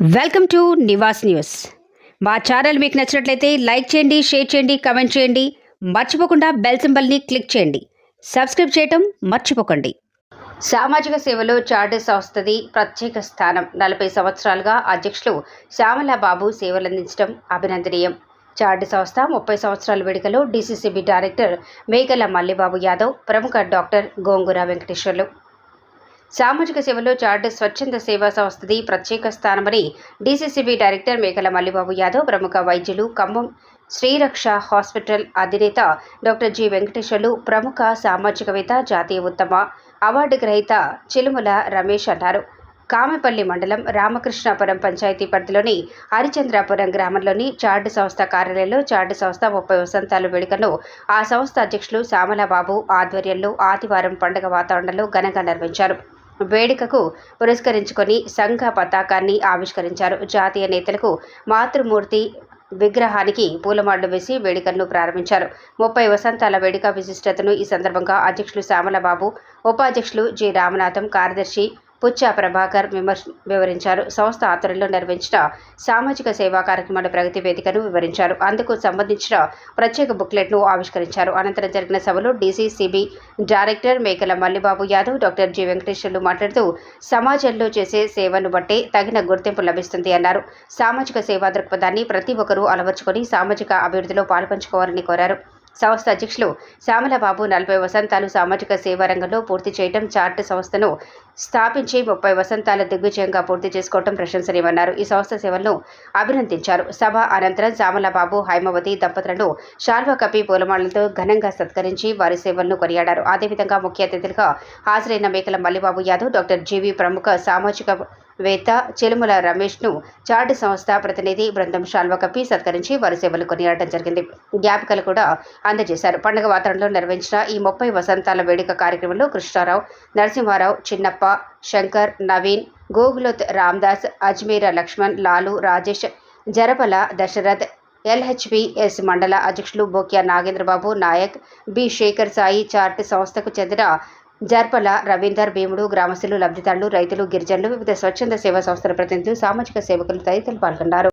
Welcome to Nivas news. మా channel మీకు నచ్చినట్లయితే లైక్ చేయండి షేర్ చేయండి కమెంట్ చేయండి. మర్చిపోకుండా బెల్ సింబల్ని క్లిక్ చేయండి. సబ్స్క్రైబ్ చేయటం మర్చిపోకండి. సామాజిక సేవలో చార్ట్ సంస్థది ప్రత్యేక స్థానం. నలభై సంవత్సరాలుగా అధ్యక్షులు శ్యామల బాబు సేవలందించడం అభినందనీయం. చార్ట్ సంస్థ ముప్పై సంవత్సరాల వేడుకలో డీసీసీబీ డైరెక్టర్ మేకల మల్లిబాబు యాదవ్ ప్రముఖ డాక్టర్ గోంగూర వెంకటేశ్వర్లు. సామాజిక సేవలో చార్డ్ స్వచ్ఛంద సేవా సంస్థది ప్రత్యేక స్థానమని డీసీసీబీ డైరెక్టర్ మేకల మల్లిబాబు యాదవ్ ప్రముఖ వైద్యులు ఖమ్మం శ్రీరక్ష హాస్పిటల్ అధినేత డాక్టర్ జి వెంకటేశ్వర్లు ప్రముఖ సామాజికవేత్త జాతీయ ఉత్తమ అవార్డు గ్రహీత చిలుముల రమేష్ అన్నారు. కామెపల్లి మండలం రామకృష్ణాపురం పంచాయతీ పరిధిలోని హరిచంద్రాపురం గ్రామంలోని చార్డ్ సంస్థ కార్యాలయంలో చార్డ్ సంస్థ ముప్పై వసంతాల వేడుకను ఆ సంస్థ అధ్యక్షులు శ్యామలబాబు ఆధ్వర్యంలో ఆదివారం పండుగ వాతావరణంలో ఘనంగా నిర్వహించారు. వేడుకకు పురస్కరించుకొని సంఘ పతాకాన్ని ఆవిష్కరించారు. జాతీయ నేతలకు మాతృమూర్తి విగ్రహానికి పూలమాలలు వేసి వేడుకలను ప్రారంభించారు. ముప్పై వసంతాల వేడుక విశిష్టతను ఈ సందర్భంగా అధ్యక్షులు శ్యామలబాబు ఉపాధ్యక్షులు జి. రామనాథం కార్యదర్శి పుచ్చ ప్రభాకర్ విమర్శ వివరించారు. సంస్థ ఆధ్వర్యంలో నిర్వహించిన సామాజిక సేవా కార్యక్రమాల ప్రగతి వేదికను వివరించారు. అందుకు సంబంధించిన ప్రత్యేక బుక్లెట్ను ఆవిష్కరించారు. అనంతరం జరిగిన సభలో DCCB director Mekala Mallibabu Yadav doctor G Venkateswarlu మాట్లాడుతూ సమాజంలో చేసే సేవను బట్టే తగిన గుర్తింపు లభిస్తుంది అన్నారు. సామాజిక సేవా దృక్పథాన్ని ప్రతి ఒక్కరూ అలవర్చుకొని సామాజిక అభివృద్ధిలో పాల్పంచుకోవాలని కోరారు. సంస్థ అధ్యక్షులు శ్యామలబాబు నలభై వసంతాలు సామాజిక సేవా రంగంలో పూర్తి చేయడం చార్ట్ సంస్థను స్థాపించి ముప్పై వసంతాల దిగ్విజయంగా పూర్తి చేసుకోవడం ప్రశంసనీయమన్నారు. ఈ సంస్థ సేవలను అభినందించారు. సభ అనంతరం శ్యామలబాబు హైమవతి దంపతులను శాల్వా కపి పూలమాలతో ఘనంగా సత్కరించి వారి సేవలను కొనియాడారు. అదేవిధంగా ముఖ్య అతిథులుగా హాజరైన మేకల మల్లిబాబు యాదవ్ డాక్టర్ జీవి ప్రముఖ సామాజిక వేత్త చెలుముల రమేష్ను చార్ట్ సంస్థ ప్రతినిధి బృందం షాల్వ కప్పి సత్కరించి వారి సేవలు కొనియాడటం జరిగింది. జ్ఞాపికలు కూడా అందజేశారు. పండుగ వాతావరణంలో నిర్వహించిన ఈ ముప్పై వసంతాల వేడుక కార్యక్రమంలో కృష్ణారావు నరసింహారావు చిన్నప్ప శంకర్ నవీన్ గోగులోత్ రామ్దాస్ అజ్మీర లక్ష్మణ్ లాలు రాజేష్ జరపల దశరథ్ ఎల్హెచ్పిఎస్ మండల అధ్యక్షులు బోక్యా నాగేంద్రబాబు నాయక్ బి శేఖర్ సాయి చార్ట్ సంస్థకు చెందిన జర్పల రవీందర్ భీముడు గ్రామస్తులు లబ్ధిదారులు రైతులు గిరిజనులు వివిధ స్వచ్ఛంద సేవా సంస్థల ప్రతినిధులు సామాజిక సేవకులు తదితరులు పాల్గొన్నారు.